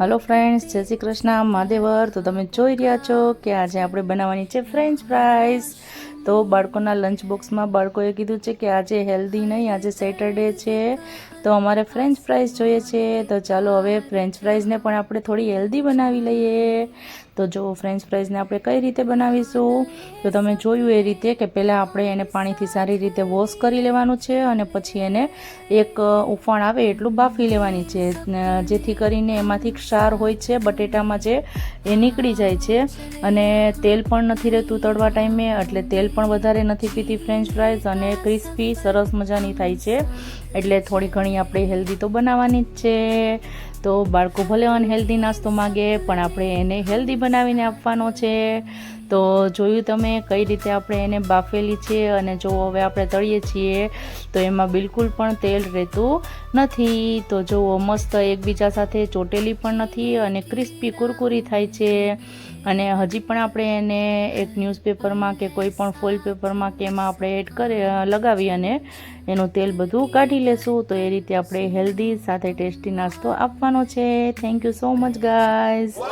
Hello friends જય શ્રી કૃષ્ણ. મહાદેવર. તો તમે જોઈ રહ્યા છો કે આજે આપણે બનાવવાની છે ફ્રેન્ચ ફ્રાઈસ તો બાળકોના લંચ બોક્સમાં બાળકોએ કીધું છે કે આજે હેલ્ધી નહીં, આજે સેટરડે છે. તો અમારે ફ્રેન્ચ ફ્રાઈઝ જોઈએ છે. તો ચાલો હવે ફ્રેન્ચ ફ્રાઈઝને પણ આપણે થોડી હેલ્ધી બનાવી લઈએ. તો જો ફ્રેન્ચ ફ્રાઈઝને આપણે કઈ રીતે બનાવીશું? તો તમે જોયું એ રીતે કે પહેલાં આપણે એને પાણીથી સારી રીતે વોશ કરી લેવાનું છે અને પછી એને એક ઉફાણ આવે એટલું બાફી લેવાની છે. જેથી કરીને એમાંથી ક્ષાર હોય છે, બટેટામાં જે એ નીકળી જાય છે. અને તેલ પણ નથી રહેતું તળવા ટાઈમે, એટલે તેલ પણ વધારે નથી પીતી ફ્રેન્ચ ફ્રાઈઝ અને ક્રિસ્પી સરસ મજાની થાય છે. એટલે થોડી ઘણી આપણે હેલ્ધી તો બનાવવાની જ છે. તો બાળકો ભલે અનહેલ્ધી નાસ્તો માગે, પણ આપણે એને હેલ્ધી બનાવીને આપવાનો છે. તો જોયું તમે કઈ રીતે આપણે એને બાફેલી છે અને જો હવે આપણે તળીએ છીએ, તો એમાં બિલકુલ પણ તેલ રહેતું નથી. તો જુઓ મસ્ત એકબીજા સાથે ચોટેલી પણ નથી અને ક્રિસ્પી કુરકુરી થાય છે. અને હજી પણ આપણે એને એક ન્યૂઝપેપરમાં કે કોઈ પણ ફોઇલ પેપરમાં કે એમાં આપણે એડ કરી લગાવી અને એનું તેલ બધું કાઢી લેશું. તો એ રીતે આપણે હેલ્ધી સાથે ટેસ્ટી નાસ્તો આપવાનો છે. Thank you so much guys